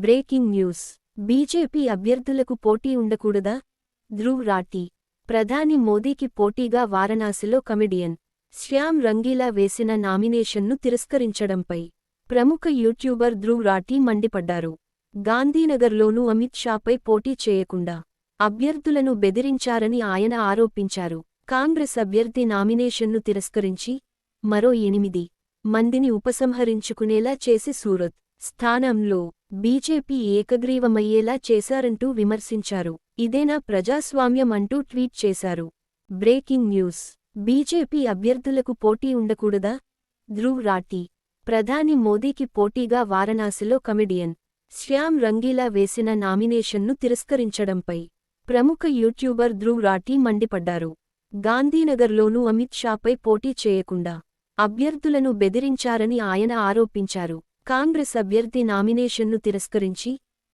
Breaking news. BJP అభ్యర్థులకు పోటీ ఉండకూడదా? ధ్రువ్ రాఠీ. ప్రధాని మోదీకి పోటీగా వారణాసిలో కమెడియన్ శ్యామ్ రంగీలా వేసిన నామినేషన్ను తిరస్కరించడంపై ప్రముఖ యూట్యూబర్ ధ్రువ్ రాఠీ మండిపడ్డారు. గాంధీనగర్లోనూ అమిత్ షాపై పోటీ చేయకుండా అభ్యర్థులను బెదిరించారని ఆయన ఆరోపించారు. కాంగ్రెస్ అభ్యర్థి నామినేషన్ను తిరస్కరించి మరో ఎనిమిది మందిని ఉపసంహరించుకునేలా చేసి సూరత్ స్థానంలో బీజేపీ ఏకగ్రీవమయ్యేలా చేశారంటూ విమర్శించారు. ఇదేనా ప్రజాస్వామ్యం అంటూ ట్వీట్ చేశారు. Breaking news. బీజేపీ అభ్యర్థులకు పోటీ ఉండకూడదా? ధ్రువ్ రాఠీ. ప్రధాని మోదీకి పోటీగా వారణాసిలో కమెడియన్ శ్యామ్ రంగీలా వేసిన నామినేషన్ను తిరస్కరించడంపై ప్రముఖ యూట్యూబర్ ధ్రువ్ రాఠీ మండిపడ్డారు. గాంధీనగర్లోనూ అమిత్ షాపై పోటీ చేయకుండా అభ్యర్థులను బెదిరించారని ఆయన ఆరోపించారు. కాంగ్రెస్ అభ్యర్థి నామినేషన్ను తిరస్కరించి